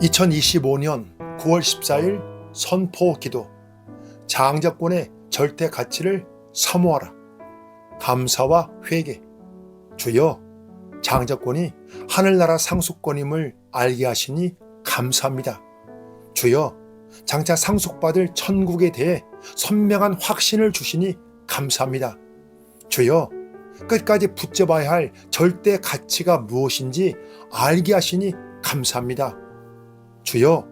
2025년 9월 14일 선포 기도. 장자권의 절대 가치를 사모하라. 감사와 회개. 주여 장자권이 하늘나라 상속권임을 알게 하시니 감사합니다. 주여 장차 상속받을 천국에 대해 선명한 확신을 주시니 감사합니다. 주여 끝까지 붙잡아야 할 절대 가치가 무엇인지 알게 하시니 감사합니다. 주여,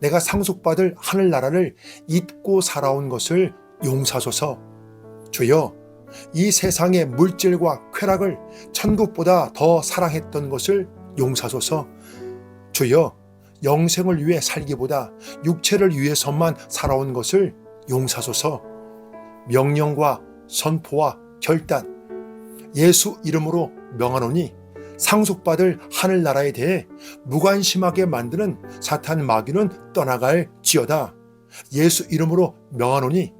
내가 상속받을 하늘나라를 잊고 살아온 것을 용사소서. 주여, 이 세상의 물질과 쾌락을 천국보다 더 사랑했던 것을 용사소서. 주여, 영생을 위해 살기보다 육체를 위해서만 살아온 것을 용사소서. 명령과 선포와 결단, 예수 이름으로 명하노니 상속받을 하늘나라에 대해 무관심하게 만드는 사탄 마귀는 떠나갈 지어다. 예수 이름으로 명하노니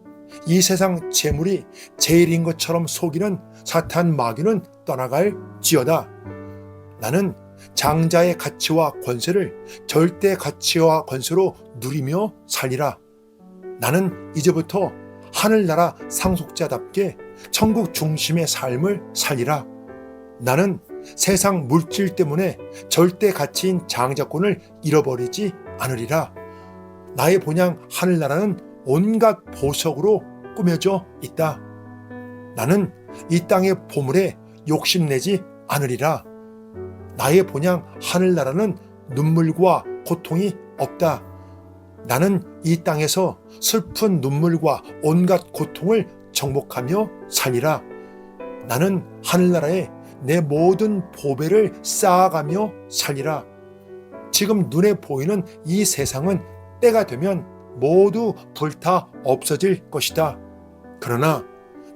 이 세상 재물이 제일인 것처럼 속이는 사탄 마귀는 떠나갈 지어다. 나는 장자의 가치와 권세를 절대 가치와 권세로 누리며 살리라. 나는 이제부터 하늘나라 상속자답게 천국 중심의 삶을 살리라. 나는 세상 물질 때문에 절대 가치인 장자권을 잃어버리지 않으리라. 나의 본향 하늘나라는 온갖 보석으로 꾸며져 있다. 나는 이 땅의 보물에 욕심내지 않으리라. 나의 본향 하늘나라는 눈물과 고통이 없다. 나는 이 땅에서 슬픈 눈물과 온갖 고통을 정복하며 살리라. 나는 하늘나라에 내 모든 보배를 쌓아가며 살리라. 지금 눈에 보이는 이 세상은 때가 되면 모두 불타 없어질 것이다. 그러나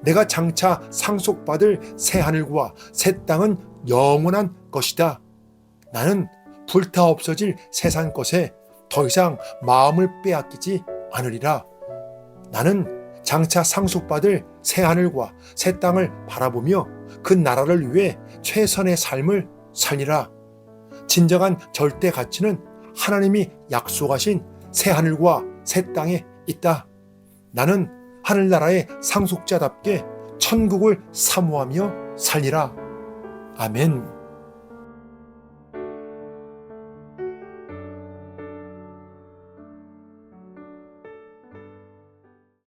내가 장차 상속받을 새 하늘과 새 땅은 영원한 것이다. 나는 불타 없어질 세상 것에 더 이상 마음을 빼앗기지 않으리라. 나는 장차 상속받을 새 하늘과 새 땅을 바라보며 그 나라를 위해 최선의 삶을 살리라. 진정한 절대 가치는 하나님이 약속하신 새 하늘과 새 땅에 있다. 나는 하늘나라의 상속자답게 천국을 사모하며 살리라. 아멘.